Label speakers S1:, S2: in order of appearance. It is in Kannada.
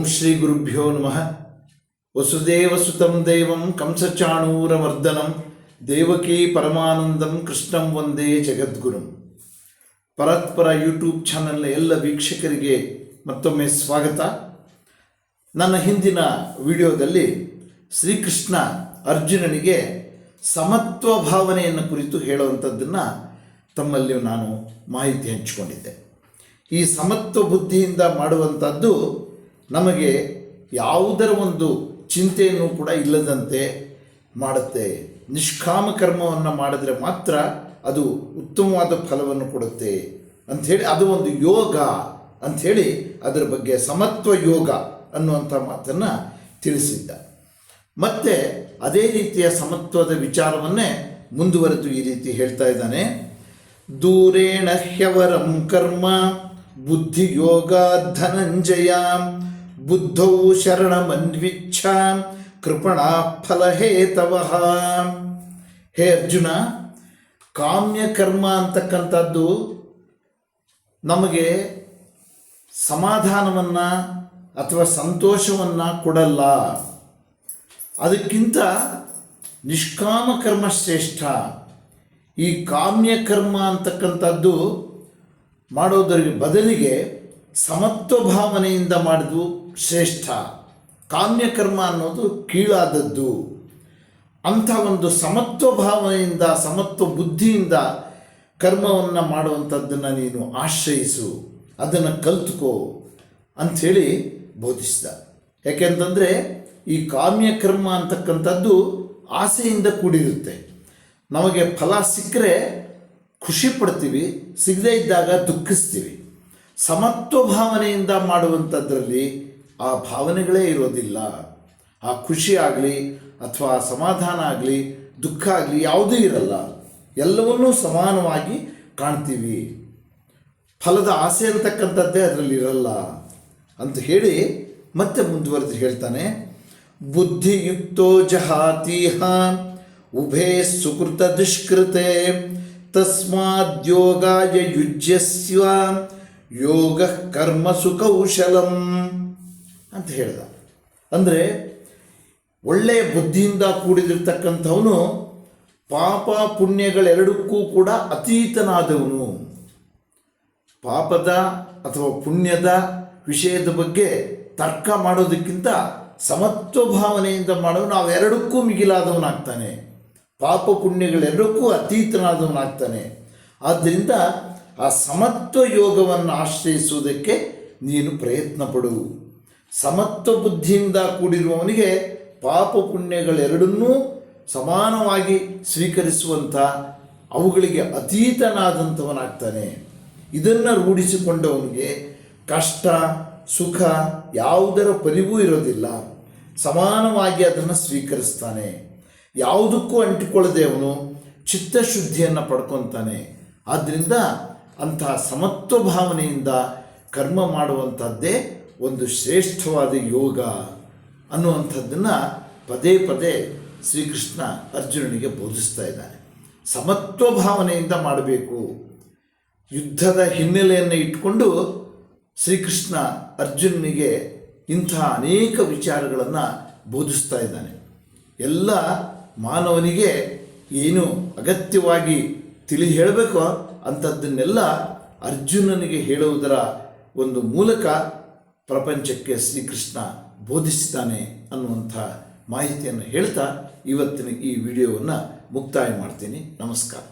S1: ಓಂ ಶ್ರೀ ಗುರುಭ್ಯೋ ನಮಃ. ವಸುದೇವಸುತಂ ದೇವಂ ಕಂಸಚಾಣೂರಮರ್ದನಂ ದೇವಕೀ ಪರಮಾನಂದಂ ಕೃಷ್ಣಂ ವಂದೇ ಜಗದ್ಗುರುಂ. ಪರತ್ಪರ ಯೂಟ್ಯೂಬ್ ಚಾನಲ್ನ ಎಲ್ಲ ವೀಕ್ಷಕರಿಗೆ ಮತ್ತೊಮ್ಮೆ ಸ್ವಾಗತ. ನನ್ನ ಹಿಂದಿನ ವಿಡಿಯೋದಲ್ಲಿ ಶ್ರೀಕೃಷ್ಣ ಅರ್ಜುನನಿಗೆ ಸಮತ್ವ ಭಾವನೆಯನ್ನು ಕುರಿತು ಹೇಳುವಂಥದ್ದನ್ನು ತಮ್ಮಲ್ಲಿ ನಾನು ಮಾಹಿತಿ ಹಂಚಿಕೊಂಡಿದ್ದೆ. ಈ ಸಮತ್ವ ಬುದ್ಧಿಯಿಂದ ಮಾಡುವಂಥದ್ದು ನಮಗೆ ಯಾವುದರ ಒಂದು ಚಿಂತೆಯನ್ನು ಕೂಡ ಇಲ್ಲದಂತೆ ಮಾಡುತ್ತೆ. ನಿಷ್ಕಾಮ ಕರ್ಮವನ್ನು ಮಾಡಿದರೆ ಮಾತ್ರ ಅದು ಉತ್ತಮವಾದ ಫಲವನ್ನು ಕೊಡುತ್ತೆ ಅಂಥೇಳಿ ಅದು ಒಂದು ಯೋಗ ಅಂಥೇಳಿ ಅದರ ಬಗ್ಗೆ ಸಮತ್ವ ಯೋಗ ಅನ್ನುವಂಥ ಮಾತನ್ನು ತಿಳಿಸಿದ್ದ. ಮತ್ತೆ ಅದೇ ರೀತಿಯ ಸಮತ್ವದ ವಿಚಾರವನ್ನೇ ಮುಂದುವರೆದು ಈ ರೀತಿ ಹೇಳ್ತಾ ಇದ್ದಾನೆ. ದೂರೇಣ ಹ್ಯವರಂ ಕರ್ಮ, ಬುದ್ಧಿಯೋಗ ಧನಂಜಯ. ಬುದ್ಧೌ ಶರಣಮನ್ವಿಚ್ಛ ಕೃಪಣ ಫಲಹೇತವ ಹೇ ಅರ್ಜುನ ಕಾಮ್ಯ ಕರ್ಮ ಅಂತಕ್ಕಂಥದ್ದು ನಮಗೆ ಸಮಾಧಾನವನ್ನು ಅಥವಾ ಸಂತೋಷವನ್ನು ಕೊಡಲ್ಲ. ಅದಕ್ಕಿಂತ ನಿಷ್ಕಾಮ ಕರ್ಮ ಶ್ರೇಷ್ಠ ಈ ಕಾಮ್ಯ ಕರ್ಮ ಅಂತಕ್ಕಂಥದ್ದು ಮಾಡೋದರಿಗೆ ಬದಲಿಗೆ ಸಮತ್ವ ಭಾವನೆಯಿಂದ ಮಾಡಿದ್ದು ಶ್ರೇಷ್ಠ. ಕಾಮ್ಯಕರ್ಮ ಅನ್ನೋದು ಕೀಳಾದದ್ದು. ಅಂಥ ಒಂದು ಸಮತ್ವ ಭಾವನೆಯಿಂದ, ಸಮತ್ವ ಬುದ್ಧಿಯಿಂದ ಕರ್ಮವನ್ನು ಮಾಡುವಂಥದ್ದನ್ನು ನೀನು ಆಶ್ರಯಿಸು. ಅದನ್ನು ಕಲ್ತ್ಕೋ ಅಂಥೇಳಿ ಬೋಧಿಸಿದ. ಯಾಕೆಂತಂದರೆ ಈ ಕಾಮ್ಯ ಕರ್ಮ ಅಂತಕ್ಕಂಥದ್ದು ಆಸೆಯಿಂದ ಕೂಡಿರುತ್ತೆ. ನಮಗೆ ಫಲ ಸಿಕ್ಕರೆ ಖುಷಿ ಪಡ್ತೀವಿ, ಸಿಗದೇ ಇದ್ದಾಗ ದುಃಖಿಸ್ತೀವಿ. ಸಮತ್ವ ಭಾವನೆಯಿಂದ ಮಾಡುವಂಥದ್ರಲ್ಲಿ ಆ ಭಾವನೆಗಳೇ ಇರೋದಿಲ್ಲ. ಆ ಖುಷಿ ಆಗಲಿ ಅಥವಾ ಸಮಾಧಾನ ಆಗಲಿ, ದುಃಖ ಆಗಲಿ ಯಾವುದೂ ಇರಲ್ಲ. ಎಲ್ಲವನ್ನೂ ಸಮಾನವಾಗಿ ಕಾಣ್ತೀವಿ. ಫಲದ ಆಸೆ ಅಂತಕ್ಕಂಥದ್ದೇ ಅದರಲ್ಲಿ ಇರಲ್ಲ ಅಂತ ಹೇಳಿ ಮತ್ತೆ ಮುಂದುವರೆದು ಹೇಳ್ತಾನೆ. ಬುದ್ಧಿಯುಕ್ತೋ ಜಹಾತೀಹ, ಉಭೇ ಸುಕೃತ ದುಷ್ಕೃತೆ, ತಸ್ಮಾದ್ಯೋಗಾಯ ಯುಜ್ಯಸ್ವ ಯೋಗ, ಕರ್ಮ ಕೌಶಲಂ ಅಂತ ಹೇಳ್ದ. ಅಂದರೆ ಒಳ್ಳೆಯ ಬುದ್ಧಿಯಿಂದ ಕೂಡಿದಿರ್ತಕ್ಕಂಥವನು ಪಾಪ ಪುಣ್ಯಗಳೆರಡಕ್ಕೂ ಕೂಡ ಅತೀತನಾದವನು. ಪಾಪದ ಅಥವಾ ಪುಣ್ಯದ ವಿಷಯದ ಬಗ್ಗೆ ತರ್ಕ ಮಾಡೋದಕ್ಕಿಂತ ಸಮತ್ವ ಭಾವನೆಯಿಂದ ನಾವು ಎರಡಕ್ಕೂ ಮಿಗಿಲಾದವನಾಗ್ತಾನೆ. ಪಾಪ ಪುಣ್ಯಗಳೆರಡಕ್ಕೂ ಅತೀತನಾದವನಾಗ್ತಾನೆ. ಆದ್ದರಿಂದ ಆ ಸಮತ್ವ ಯೋಗವನ್ನು ಆಶ್ರಯಿಸುವುದಕ್ಕೆ ನೀನು ಪ್ರಯತ್ನ ಪಡು ಸಮತ್ವ ಬುದ್ಧಿಯಿಂದ ಕೂಡಿರುವವನಿಗೆ ಪಾಪ ಪುಣ್ಯಗಳೆರಡನ್ನೂ ಸಮಾನವಾಗಿ ಸ್ವೀಕರಿಸುವಂಥ ಅವುಗಳಿಗೆ ಅತೀತನಾದಂಥವನಾಗ್ತಾನೆ. ಇದನ್ನು ರೂಢಿಸಿಕೊಂಡವನಿಗೆ ಕಷ್ಟ, ಸುಖ ಯಾವುದರ ಪರಿವೂ ಇರೋದಿಲ್ಲ. ಸಮಾನವಾಗಿ ಅದನ್ನು ಸ್ವೀಕರಿಸ್ತಾನೆ. ಯಾವುದಕ್ಕೂ ಅಂಟಿಕೊಳ್ಳದೆ ಅವನು ಚಿತ್ತಶುದ್ಧಿಯನ್ನು ಪಡ್ಕೊತಾನೆ. ಆದ್ದರಿಂದ ಅಂತಹ ಸಮತ್ವ ಭಾವನೆಯಿಂದ ಕರ್ಮ ಮಾಡುವಂಥದ್ದೇ ಒಂದು ಶ್ರೇಷ್ಠವಾದ ಯೋಗ ಅನ್ನುವಂಥದ್ದನ್ನು ಪದೇ ಪದೇ ಶ್ರೀಕೃಷ್ಣ ಅರ್ಜುನನಿಗೆ ಬೋಧಿಸ್ತಾ ಇದ್ದಾನೆ. ಸಮತ್ವ ಭಾವನೆಯಿಂದ ಮಾಡಬೇಕು. ಯುದ್ಧದ ಹಿನ್ನೆಲೆಯನ್ನು ಇಟ್ಕೊಂಡು ಶ್ರೀಕೃಷ್ಣ ಅರ್ಜುನನಿಗೆ ಇಂಥ ಅನೇಕ ವಿಚಾರಗಳನ್ನು ಬೋಧಿಸ್ತಾ ಇದ್ದಾನೆ. ಎಲ್ಲ ಮಾನವನಿಗೆ ಏನು ಅಗತ್ಯವಾಗಿ ತಿಳಿ ಹೇಳಬೇಕು ಅಂಥದ್ದನ್ನೆಲ್ಲ ಅರ್ಜುನನಿಗೆ ಹೇಳುವುದರ ಒಂದು ಮೂಲಕ ಪ್ರಪಂಚಕ್ಕೆ ಶ್ರೀಕೃಷ್ಣ ಬೋಧಿಸಿದ್ದಾನೆ ಅನ್ನುವಂಥ ಮಾಹಿತಿಯನ್ನು ಹೇಳ್ತಾ ಇವತ್ತಿನ ಈ ವಿಡಿಯೋವನ್ನು ಮುಕ್ತಾಯ ಮಾಡ್ತೀನಿ. ನಮಸ್ಕಾರ.